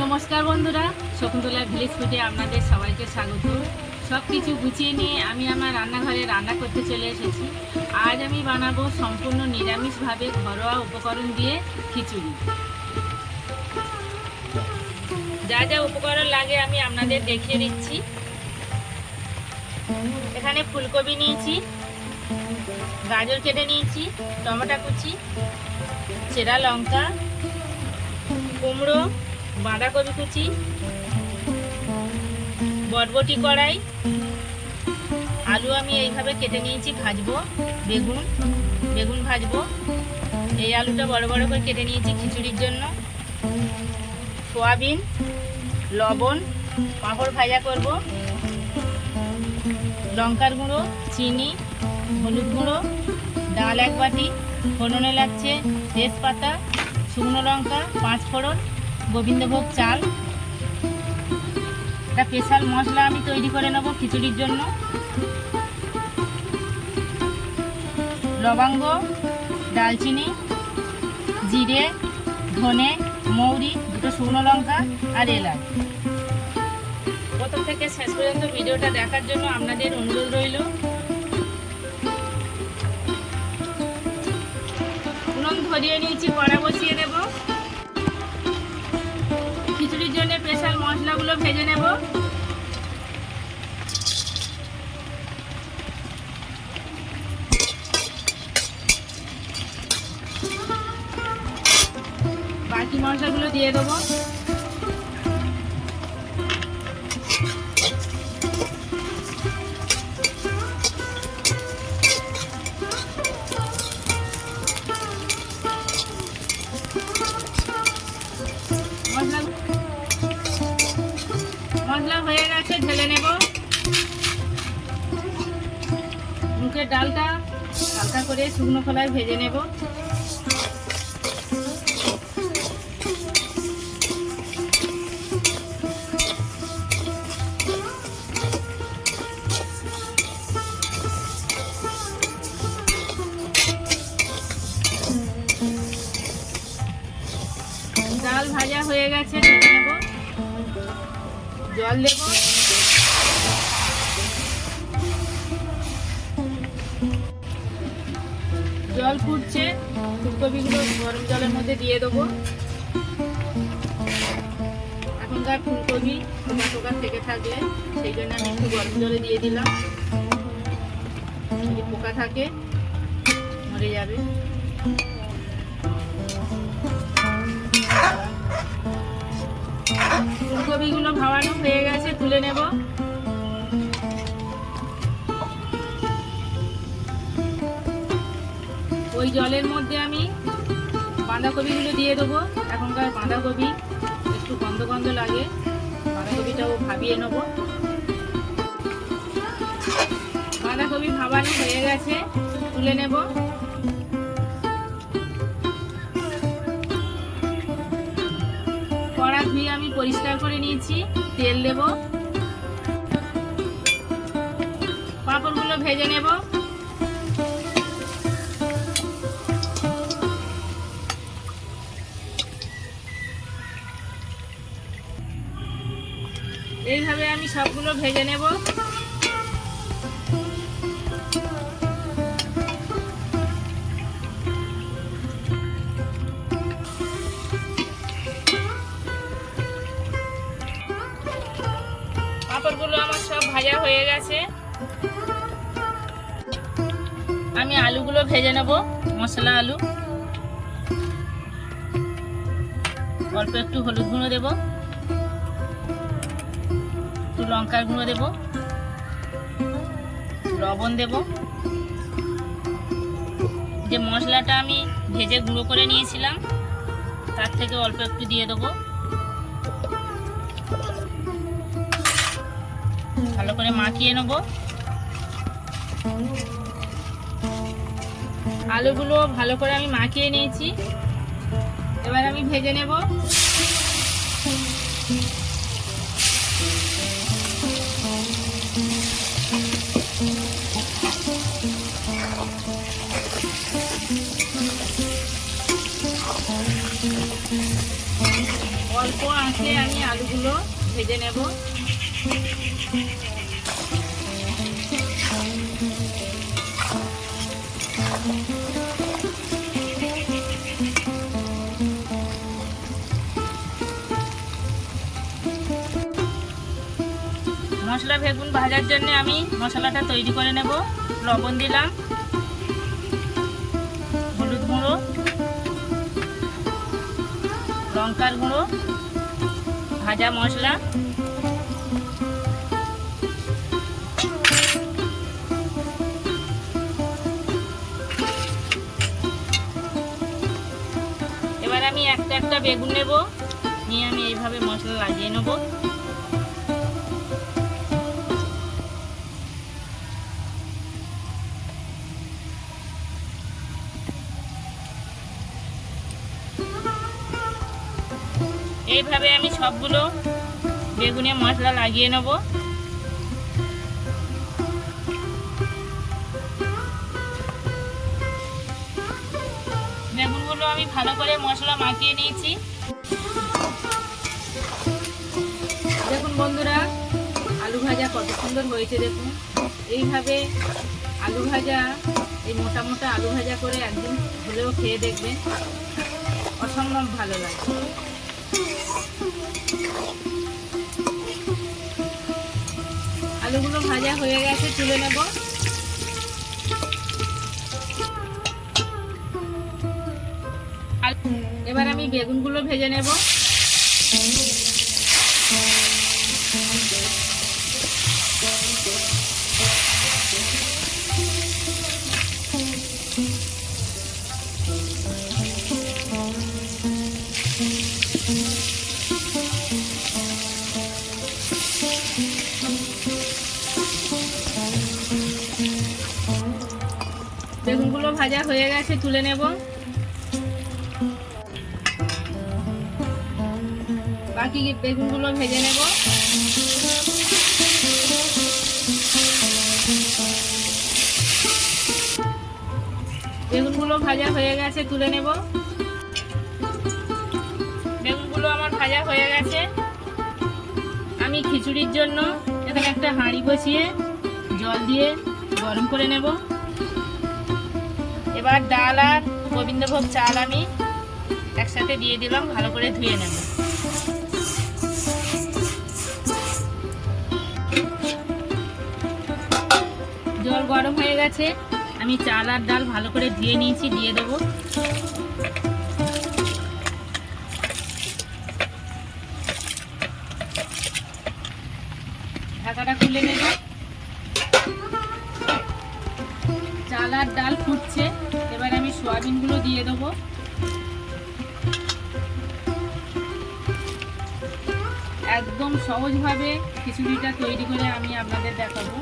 নমস্কার বন্ধুরা, শকুন্তলা ভিলেজ ফুডে আপনাদের সবাইকে স্বাগত। সব কিছু গুছিয়ে নিয়ে আমি আমার রান্নাঘরে রান্না করতে চলে এসেছি। আজ আমি বানাবো সম্পূর্ণ নিরামিষভাবে ঘরোয়া উপকরণ দিয়ে খিচুড়ি। যা যা উপকরণ লাগে আমি আপনাদের দেখিয়ে দিচ্ছি। এখানে ফুলকপি নিয়েছি, গাজর কেটে নিয়েছি, টমেটো কুচি, চেরা লঙ্কা, কুমড়ো বাঁধাকপি কুচি, বরবটি কড়াই, আলু আমি এইভাবে কেটে নিয়েছি ভাজবো, বেগুন বেগুন ভাজবো। এই আলুটা বড় বড় করে কেটে নিয়েছি খিচুড়ির জন্য। সোয়াবিন, লবণ, পাঁপড় ভাজা করব। লঙ্কার গুঁড়ো, চিনি, হলুদ গুঁড়ো, ডাল এক বাটি, ফোড়নে লাগছে তেজপাতা, শুকনো লঙ্কা পাঁচ ফোড়ন গোবিন্দভোগ চাল। একটা স্পেশাল মশলা আমি তৈরি করে নেব খিচুড়ির জন্য। লবঙ্গ দালচিনি জিরে, ধনে, মৌরি, দুটো শুকনো লঙ্কা আর এলাচ। প্রথম থেকে শেষ পর্যন্ত ভিডিওটা দেখার জন্য আপনাদের অনুরোধ রইল। ধরিয়ে নিয়েছি, কড়া বসিয়ে দেবো। মশলাগুলো ভেজে নেব। বাকি মশলাগুলো দিয়ে দেবো। মশলা হয়ে গেছে ঢেলে নেব। মুখের ডালটা হালকা করে শুকনো খোলায় ভেজে নেব। জল দেব। জল ফুটছে ফুলকপিগুলো গরম জলের মধ্যে দিয়ে দেবো। এখনকার ফুলকপি টোকা টোকা থেকে থাকলে, সেই জন্য আমি একটু গরম জলে দিয়ে দিলাম। পোকা থাকে, মরে যাবে। ফুলকপিগুলো ভাবানো হয়ে গেছে, তুলে নেব। ওই জলের মধ্যে আমি বাঁধাকপিগুলো দিয়ে দেবো। এখনকার বাঁধাকপি একটু গন্ধ গন্ধ লাগে, বাঁধাকপিটাও ভাবিয়ে নেব। বাঁধাকপি ভাবানো হয়ে গেছে, তুলে নেব। আমি পরিষ্কার করে নিয়েছি তেল দেব। পাঁপড়গুলো ভেজে নেব। এইভাবে আমি সবগুলো ভেজে নেব। ভাজা হয়ে গেছে। আমি আলুগুলো ভেজে নেব, মশলা আলু। অল্প একটু হলুদ গুঁড়ো দেব। একটু লঙ্কার গুঁড়ো দেব। লবণ দেব। যে মশলাটা আমি ভেজে গুঁড়ো করে নিয়েছিলাম, তার থেকে অল্প একটু দিয়ে দেবো। ভালো করে মাখিয়ে নেব। আলুগুলো ভালো করে আমি মাখিয়ে নিয়েছি। এবার আমি ভেজে নেব। অল্প আঁচে আমি আলুগুলো ভেজে নেব। মশলা বেগুন ভাজার জন্য আমি মশলাটা তৈরি করে নেব। লবণ দিলাম। হলুদ গুঁড়ো। লঙ্কার গুঁড়ো। ভাজা মশলা। এবার আমি একটা একটা বেগুন নেব। নিয়ে আমি এইভাবে মশলা লাগিয়ে নেব। আমি সবগুলো বেগুনে মশলা লাগিয়ে নেব। বেগুনগুলো আমি ভালো করে মশলা মাখিয়ে নিয়েছি। দেখুন বন্ধুরা, আলু ভাজা কত সুন্দর হয়েছে দেখুন। এইভাবে আলু ভাজা, এই মোটা মোটা আলু ভাজা করে একদিন হলেও খেয়ে দেখবেন। অসম্ভব ভালো লাগে। আলুগুলো ভাজা হয়ে গেছে তুলে নেব। এবার আমি বেগুনগুলো ভেজে নেব। হয়ে গেছে, তুলে নেব। বাকি বেগুনগুলো ভেজে নেব। বেগুনগুলো ভাজা হয়ে গেছে, তুলে নেব। বেগুনগুলো আমার ভাজা হয়ে গেছে। আমি খিচুড়ির জন্য এখানে একটা হাঁড়ি বসিয়ে জল দিয়ে গরম করে নেব। এবার ডাল আর গোবিন্দভোগ চাল আমি একসাথে দিয়ে দিলাম, ভালো করে ধুয়ে নেব। জল গরম হয়ে গেছে, আমি চাল আর ডাল ভালো করে ধুয়ে নিয়েছি, দিয়ে দেবো। একদম সহজভাবে খিচুড়িটা তৈরি করে আমি আপনাদের দেখাবো।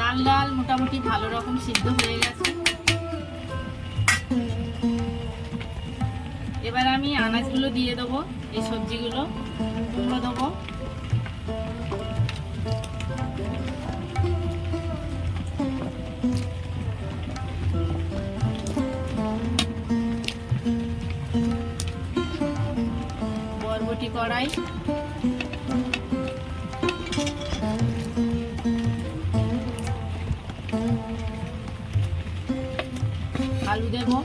চাল ডাল মোটামুটি ভালো রকম সিদ্ধ হয়ে গেছে। এবার আমি আনাজগুলো দিয়ে দেবো, এই সবজিগুলো কুমড়ো দেবো। বরবটি কড়াই দেবো।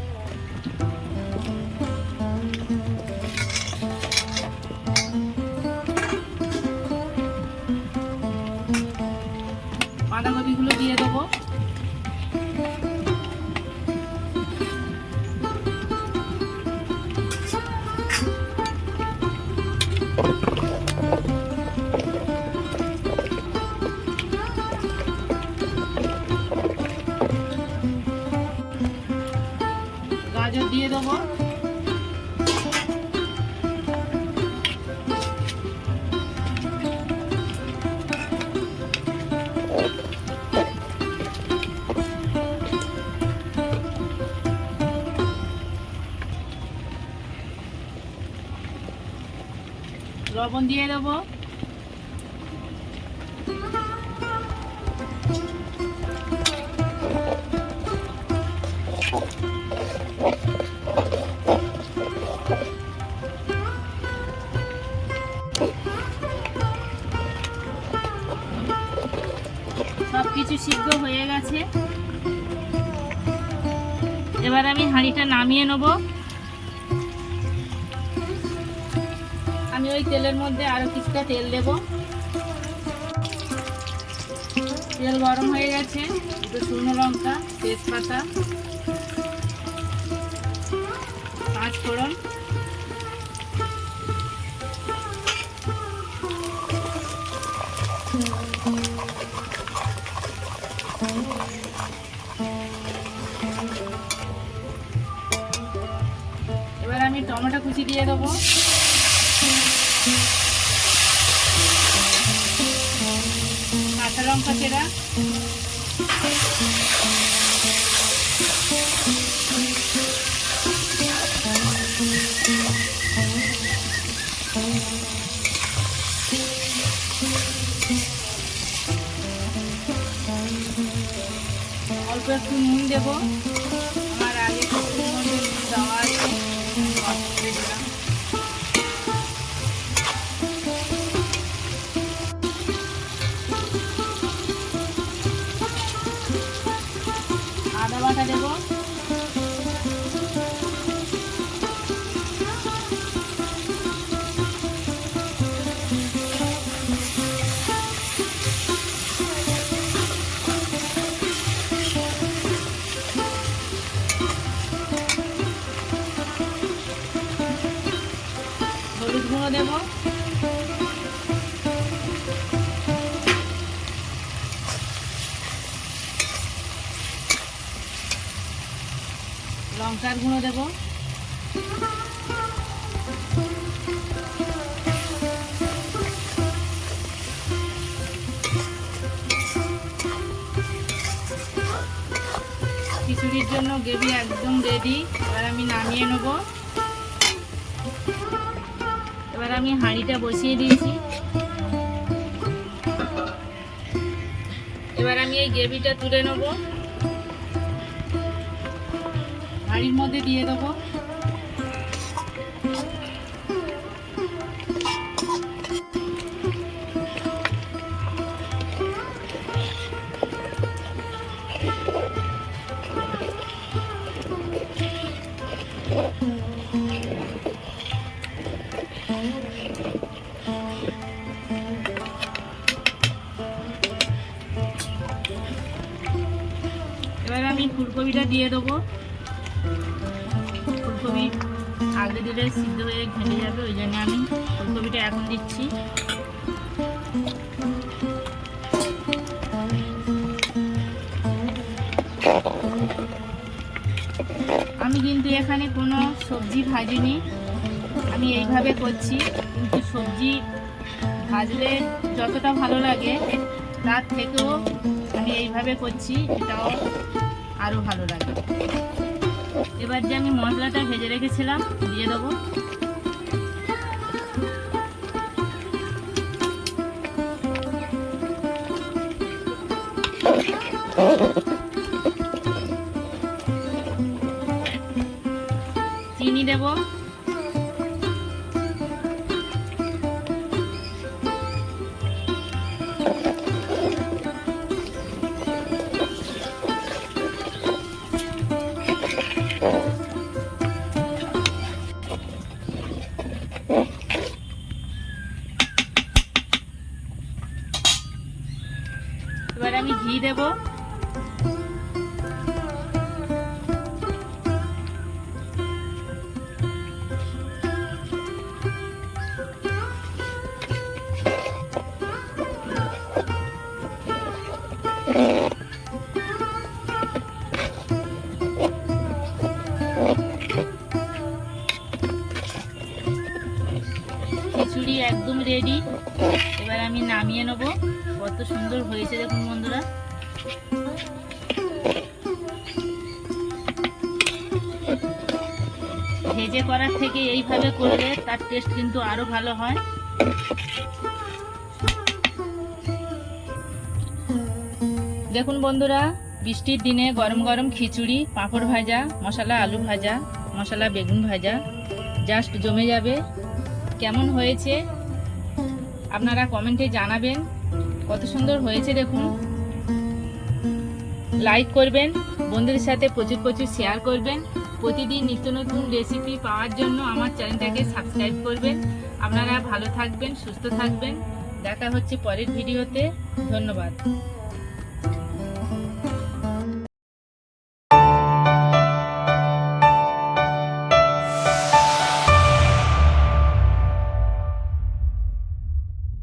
দেবো লবণ দিয়ে দেবো সব সিদ্ধ হয়ে গেছে। এবার আমি হাঁড়িটা নামিয়ে নেব। আমি ওই তেলের মধ্যে আরও কিছুটা তেল দেব। তেল গরম হয়ে গেছে, দুটো শুকনো লঙ্কা, তেজপাতা পাঁচ ফোড়ন টমেটো কুচি দিয়ে দেবো। কাঁচা লঙ্কা চেরা। লঙ্কার গুঁড়ো দেবো। খিচুড়ির জন্য গ্রেভি একদম রেডি এবার আমি নামিয়ে নেব। এবার আমি হাঁড়িটা বসিয়ে দিয়েছি। এবার আমি এই গ্রেভিটা তুলে নেব। হাঁড়ির মধ্যে দিয়ে দেবো। এবার আমি ফুলকপিটা দিয়ে দেবো। আগে দিলে সিদ্ধ হয়ে ঘেটে যাবে, ওই জন্য আমি ফুলকপিটা এখন দিচ্ছি। আমি কিন্তু এখানে কোনো সবজি ভাজিনি। আমি এইভাবে করছি, কিন্তু সবজি ভাজলে যতটা ভালো লাগে, তার থেকেও আমি এইভাবে করছি, এটাও আরও ভালো লাগে। এবার যে আমি মশলাটা ভেজে রেখেছিলাম দিয়ে দেবো। চিনি দেবো। আমি ঘি দেবো। একদম রেডি এবার আমি নামিয়ে নেব। কত সুন্দর হয়েছে দেখুন বন্ধুরা। ভেজে করার থেকে এইভাবে করলে তার টেস্ট কিন্তু আরও ভালো হয়। দেখুন বন্ধুরা, বৃষ্টির দিনে গরম গরম খিচুড়ি, পাঁপড় ভাজা, মশলা আলু ভাজা, মশলা বেগুন ভাজা জাস্ট জমে যাবে। কেমন হয়েছে? আপনারা কমেন্টে জানাবেন। কত সুন্দর হয়েছে দেখুন। লাইক করবেন, বন্ধুদের সাথে প্রচুর প্রচুর শেয়ার করবেন। প্রতিদিন নিত্য নতুন রেসিপি পাওয়ার জন্য আমার চ্যানেলটাকে সাবস্ক্রাইব করবেন। আপনারা ভালো থাকবেন, সুস্থ থাকবেন। দেখা হচ্ছে পরের ভিডিওতে ধন্যবাদ।